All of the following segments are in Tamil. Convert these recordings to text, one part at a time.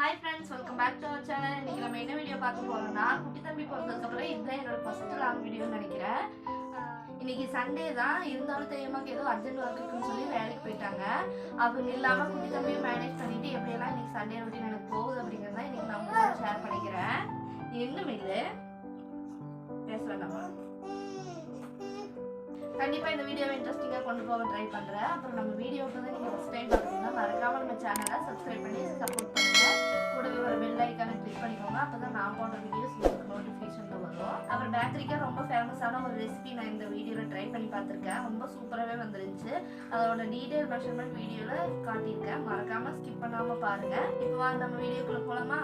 Hi friends welcome back to our channel இன்றைக்கி நம்ம என்ன வீடியோ பார்க்க போகிறோம்னா குட்டி தம்பி பிறந்ததுக்கப்புறம் இதுதான் என்னோட ஃபஸ்ட்டு லாங் வீடியோன்னு நினைக்கிறேன். இன்னைக்கு சண்டே தான். இருந்தாலும் தெரியுமாக்கு ஏதோ அர்ஜென்ட் ஒர்க் இருக்குன்னு சொல்லி வேலைக்கு போயிட்டாங்க. அவங்க இல்லாமல் குட்டி தம்பியை மேனேஜ் பண்ணிவிட்டு எப்படியெல்லாம் இன்றைக்கி சண்டே ரொட்டீன் எனக்கு போகுது அப்படிங்கிறத இன்றைக்கி நான் உங்களுக்கு ஷேர் பண்ணிக்கிறேன். இன்னும் இல்லை. பேச நம்ம கண்டிப்பாக இந்த வீடியோவை இன்ட்ரெஸ்டிங்காக கொண்டு போக ட்ரை பண்ணுறேன் அப்புறம் நம்ம வீடியோவுக்கு வந்து நீங்கள் ஃபஸ்ட் டைம் பார்த்தீங்கன்னா மறக்காமல் நம்ம சேனலை சப்ஸ்கிரைப் பண்ணி சப்போர்ட் பண்ணுங்கள் கூடவே ஒரு பெல் ஐக்கான கிளிக் பண்ணிக்கோங்க. அப்பதான் நான் போடுற வீடியோஸ் உங்களுக்கு நோட்டிஃபிகேஷன்ல வரும். அப்புறம் பேக்கரிக்காக ரொம்ப ஃபேமஸான ஒரு ரெசிபி நான் இந்த வீடியோவில் ட்ரை பண்ணி பார்த்துருக்கேன். ரொம்ப சூப்பராகவே வந்துருந்துச்சு. அதோட டீடைல் மெஷர்மெண்ட் வீடியோவில் காட்டியிருக்கேன். மறக்காமல் ஸ்கிப் பண்ணாமல் பாருங்கள் இப்போ வாங்க நம்ம வீடியோக்குள்ள போகலாமா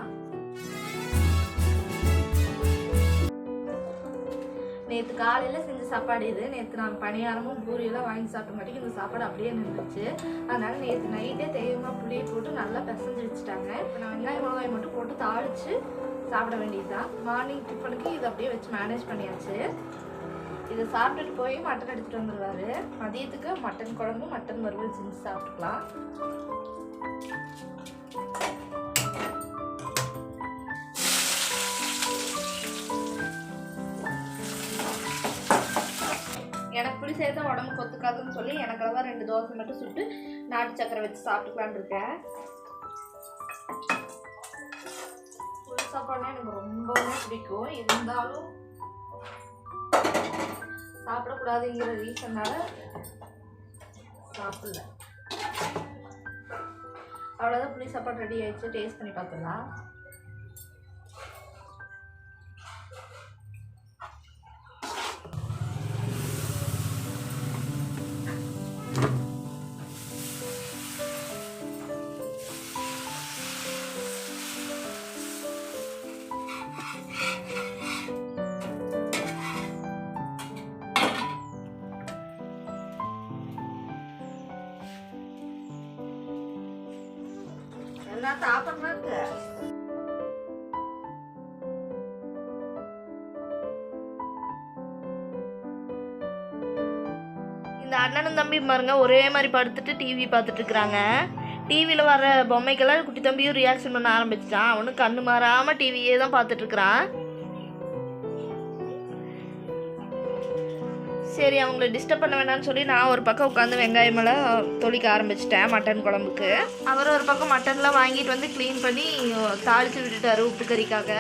நேற்று காலையில் செஞ்ச சாப்பாடு இது. நேற்று நான் பணியாரமும் பூரியெல்லாம் வாங்கி சாப்பிட்ட மாட்டேங்க இந்த சாப்பாடு அப்படியே நின்றுச்சு. அதனால் நேற்று நைட்டே தெய்வமாக புளியை போட்டு நல்லா பிசைஞ்சு வச்சுட்டாங்க. இப்போ நான் வெங்காயம் மிளகாய் மட்டும் போட்டு தாளித்து சாப்பிட வேண்டியதுதான். மார்னிங் டிஃபனுக்கு இதை அப்படியே வச்சு மேனேஜ் பண்ணியாச்சு. இதை சாப்பிட்டுட்டு போய் மட்டன் எடுத்துகிட்டு வந்துடுவாரு மதியத்துக்கு மட்டன் குழம்பு மட்டன் வறுவல் செஞ்சு சாப்பிட்டுக்கலாம். சேர்த்தா உடம்புக்கு ஒத்துக்காதுன்னு சொல்லி எனக்காக ரெண்டு தோசை மட்டும் சுட்டு நாட்டு சக்கரை வச்சு சாப்பிட்டுக்கலான்னு இருக்கேன். புளி சாப்பாடுனா எனக்கு ரொம்பவே பிடிக்கும். இருந்தாலும் சாப்பிடக்கூடாதுங்கிற ரீசனால சாப்பிடல. அவ்வளோதான் புளி சாப்பாடு ரெடி ஆயிடுச்சு. டேஸ்ட் பண்ணி பார்த்துடலாம். எல்லாம் சாப்பிட்றதா இருக்கு இந்த அண்ணனும் தம்பி பாருங்க ஒரே மாதிரி படுத்துட்டு டிவி பார்த்துட்டு இருக்கிறாங்க. டிவியில் வர பொம்மைக்கெல்லாம் குட்டி தம்பியும் ரியாக்ஷன் பண்ண ஆரம்பிச்சிட்டான். அவனும் கண்ணு மாறாமல் டிவியே தான் பார்த்துட்டு சரி அவங்கள டிஸ்டர்ப் பண்ண வேணாம்னு சொல்லி நான் ஒரு பக்கம் உட்காந்து வெங்காயமெல்லாம் தொளிக்க ஆரம்பிச்சிட்டேன் மட்டன் குழம்புக்கு. அவர் ஒரு பக்கம் மட்டன்லாம் வாங்கிட்டு வந்து க்ளீன் பண்ணி தாளித்து விட்டுட்டாரு உப்பு கறிக்காக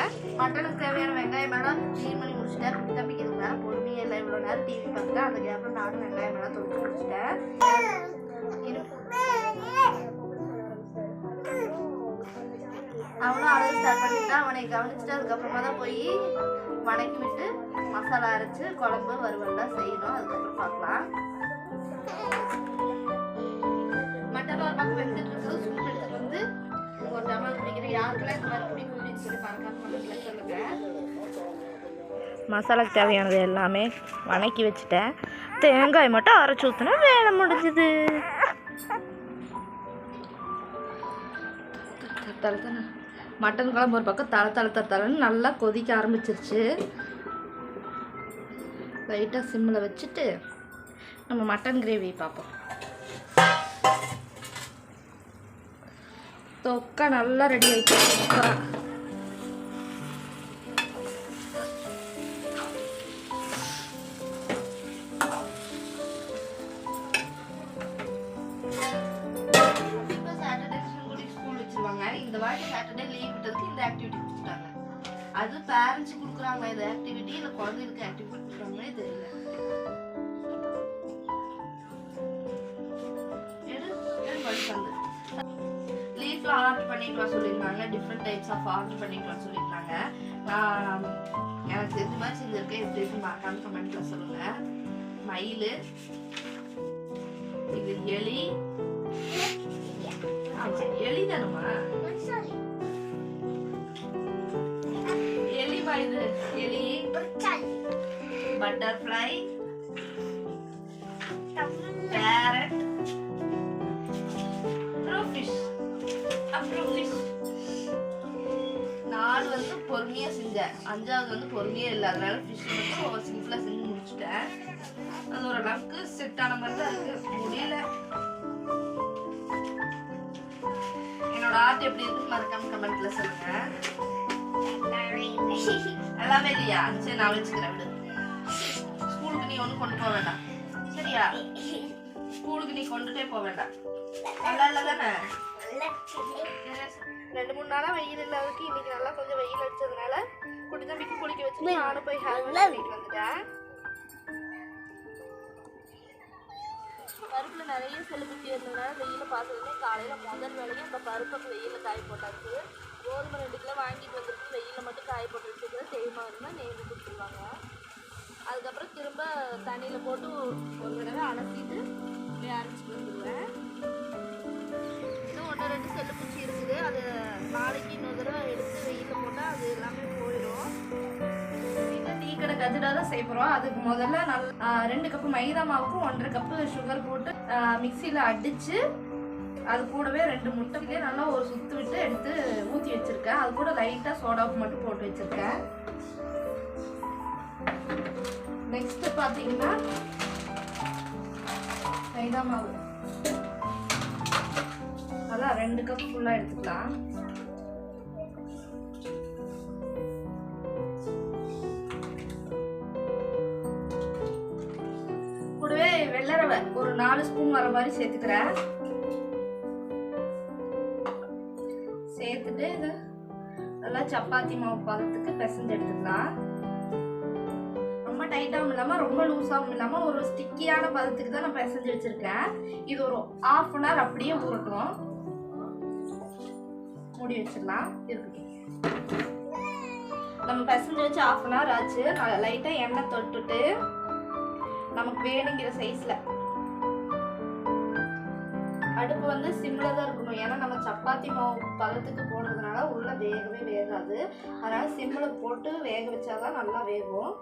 மட்டனுக்கு தேவையான வெங்காயமெல்லாம் க்ளீன் பண்ணி முடிச்சிட்டாரு குட்டி தம்பிக்கு இதுக்கு மேலே பொறுமையே இல்லை இவ்வளோ நேரம் டிவி பார்த்துட்டேன் அந்த கேப்பில் நானும் வெங்காயமெல்லாம் தொளிச்சு முடிச்சிட்டேன். அவனும் அழகு ஸ்டார்ட் பண்ணிட்டான். அவனை கவனிச்சுட்டு அதுக்கப்புறமா தான் போய் வணக்கி விட்டு மசாலா அரைச்சு குழம்பு வறுவல்லாம் மசாலாக்கு தேவையானது எல்லாமே வணக்கி வச்சுட்டேன். தேங்காய் மட்டும் அரைச்சி ஊற்றினா வேலை முடிஞ்சுது. மட்டன் குழம்பு ஒரு பக்கம் தலை தலை தலை தலைன்னு நல்லா கொதிக்க ஆரம்பிச்சிருச்சு. லைட்டாக சிம்மில் வச்சுட்டு நம்ம மட்டன் கிரேவி பார்ப்போம். தொக்கா நல்லா ரெடி ஆயிடுச்சு லீவ் விட்டதுக்கு இந்த ஆக்டிவிட்டி கொடுத்துட்டாங்க. அது பேரண்ட்ஸ் கொடுக்குறாங்க இந்த ஆக்டிவிட்டி இல்லை குழந்தைகளுக்கு ஆக்டிவிட்டி கொடுக்குறாங்களே தெரியல. லீஃப்ல ஆர்டர் பண்ணிக்கலாம் சொல்லியிருந்தாங்க. டிஃப்ரெண்ட் டைப்ஸ் ஆஃப் ஆர்டர் பண்ணிக்கலாம் சொல்லியிருந்தாங்க. நான் எனக்கு தெரிஞ்ச மாதிரி செஞ்சிருக்கேன் எப்படி இருக்கு மறக்காம கமெண்ட்ல சொல்லுங்க. மயில் இது எலி. எலி தானுமா இது எலி. பட்டர்ஃப்ளை பேரட் அப்புறம் ஃபிஷ் அப்புறம் ஃபிஷ் நாலு வந்து பொறுமையா செஞ்சேன் அஞ்சாவது வந்து பொறுமையே இல்லை. அதனால ஃபிஷ் மட்டும் சிம்பிளா செஞ்சு முடிச்சிட்டேன். அது ஓரளவுக்கு செட் ஆன மாதிரி தான் இருக்கு. முடியல. என்னோட ஆர்ட் எப்படி இருக்குன்னு மறக்காம கமெண்ட்ல நல்லாவே இல்லையா? சரி நான் வச்சுக்கிறேன் விடு. ஸ்கூலுக்கு நீ ஒன்றும் கொண்டு போக வேண்டாம். சரியா? ஸ்கூலுக்கு நீ கொண்டுட்டே போக வேண்டாம். நல்லா இல்லை தானே? ரெண்டு மூணு நாளா வெயில் இல்லாததுக்கு இன்னைக்கு நல்லா கொஞ்சம் வெயில் அடிச்சதுனால குட்டி தம்பிக்கு குளிக்க வச்சு நானும் போய் ஹேர் வாஷ் பண்ணிட்டு வந்துட்டேன். பருப்புல நிறைய செலுத்தி இருந்ததுனால வெயில பார்த்ததுமே காலையில முதல் வேலையும் இந்த பருப்பை வெயில காய போட்டாச்சு. கோதுமை ரெண்டு கிலோ வாங்கிட்டு வந்துருக்கு வெயிலில் மட்டும் காய போட்டு வச்சுக்கிறது தேய்மா இருந்தால் நெய்வு கொடுத்துருவாங்க அதுக்கப்புறம் திரும்ப தண்ணியில் போட்டு ஒரு தடவை அலசிட்டு அப்படியே அரைச்சிட்டு வந்துடுவேன் இன்னும் ஒன்று ரெண்டு செல்லு பூச்சி இருக்குது. அது நாளைக்கு இன்னொரு தடவை எடுத்து வெயிலில் போட்டால் அது எல்லாமே போயிடும். வீட்டில் டீ கடை கஜடா தான் செய்ய போகிறோம் அதுக்கு முதல்ல நல் ரெண்டு கப்பு மைதா மாவுக்கும் ஒன்றரை கப்பு சுகர் போட்டு மிக்சியில் அடித்து அது கூடவே ரெண்டு முட்டையிலே நல்லா ஒரு சுத்து விட்டு எடுத்து ஊற்றி வச்சுருக்கேன். அது கூட லைட்டாக சோடாப்பு மட்டும் போட்டு வச்சுருக்கேன். நெக்ஸ்ட் பார்த்தீங்கன்னா மைதா மாவு. அதான் ரெண்டு கப் ஃபுல்லாக எடுத்துக்கலாம். கூடவே வெள்ளரவை ஒரு நாலு ஸ்பூன் வர மாதிரி சேர்த்துக்கிறேன். சேர்த்துட்டு இதை நல்லா சப்பாத்தி மாவு பதத்துக்கு பிசைஞ்சு எடுத்துக்கலாம். ரொம்ப டைட்டாகவும் இல்லாமல் ரொம்ப லூஸாகவும் இல்லாமல் ஒரு ஸ்டிக்கியான பதத்துக்கு தான் நான் பிசைஞ்சு வச்சுருக்கேன். இது ஒரு ஆஃப் அன் ஹவர் அப்படியே ஊறட்டும். மூடி வச்சிடலாம். இருக்கட்டும் நம்ம பிசைஞ்சு வச்சு ஆஃப் அன் ஹவர் ஆச்சு. லைட்டாக எண்ணெய் தொட்டுட்டு நமக்கு வேணுங்கிற சைஸில் அடுப்பு வந்து சிம்ல தான் இருக்கணும். ஏன்னா நம்ம சப்பாத்தி மாவு பதத்துக்கு போடுறதுனால உள்ள வேகவே வேகாது. அதனால சிம்ல போட்டு வேக வச்சாதான் நல்லா வேகும்.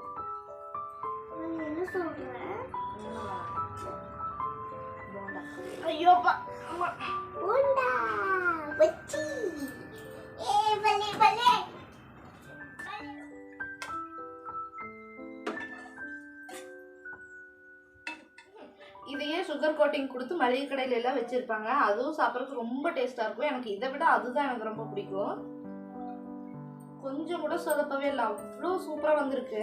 என்ன போண்டா. ஐயோப்பா வச்சி. ஏ பலே பலே சுகர் கோட்டிங் கொடுத்து மளிகை கடையில எல்லாம் வச்சிருப்பாங்க. அதுவும் சாப்பிட்றதுக்கு ரொம்ப டேஸ்டா இருக்கும். எனக்கு இதை விட அதுதான் எனக்கு ரொம்ப பிடிக்கும். கொஞ்சம் கூட சொதப்பவே இல்லை. அவ்வளோ சூப்பராக வந்திருக்கு.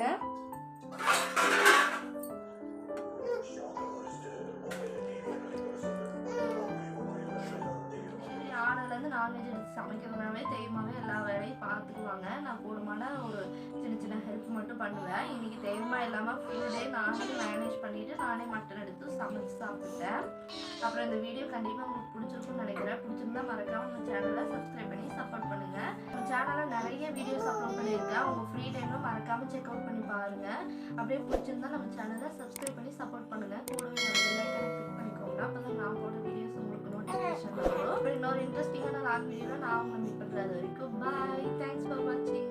ஆனதுலேருந்து நான்வெஜ் எடுத்து சமைக்கிறதுனாவே தெய்வமாகவே எல்லா வேலையும் பார்த்துக்குவாங்க. நான் கூடுமான ஹெல்ப் மட்டும் பண்ணுவேன். இன்றைக்கி தெய்வமா இல்லாமல் ஃபுல் டே நானே மேனேஜ் பண்ணிவிட்டு நானே மட்டன் எடுத்து சமைச்சு சாப்பிட்டேன் அப்புறம் இந்த வீடியோ கண்டிப்பாக உங்களுக்கு பிடிச்சிருக்கும்னு நினைக்கிறேன். பிடிச்சிருந்தா மறக்காமல் உங்கள் சேனலை சப்ஸ்கிரைப் பண்ணி சப்போர்ட் பண்ணுங்கள் உங்கள் சேனலில் நிறைய வீடியோஸ் அப்லோட் பண்ணியிருக்கேன். உங்கள் ஃப்ரீ டைமில் மறக்காமல் செக் அவுட் பண்ணி பாருங்கள் அப்படியே பிடிச்சிருந்தா நம்ம சேனலை சப்ஸ்கிரைப் பண்ணி சப்போர்ட் பண்ணுங்கள் கூடவே கிளிக் பண்ணிக்கோங்க. அப்போ தான் நான் போடுற வீடியோஸ் உங்களுக்கு நோட்டிஃபிகேஷன் வரும். அப்புறம் இன்னொரு இன்ட்ரெஸ்டிங்கான லாங் வீடியோவில் நான் உங்களை மீட் பண்ணுறது வரைக்கும். பாய் தேங்க்ஸ் ஃபார் வாட்சிங்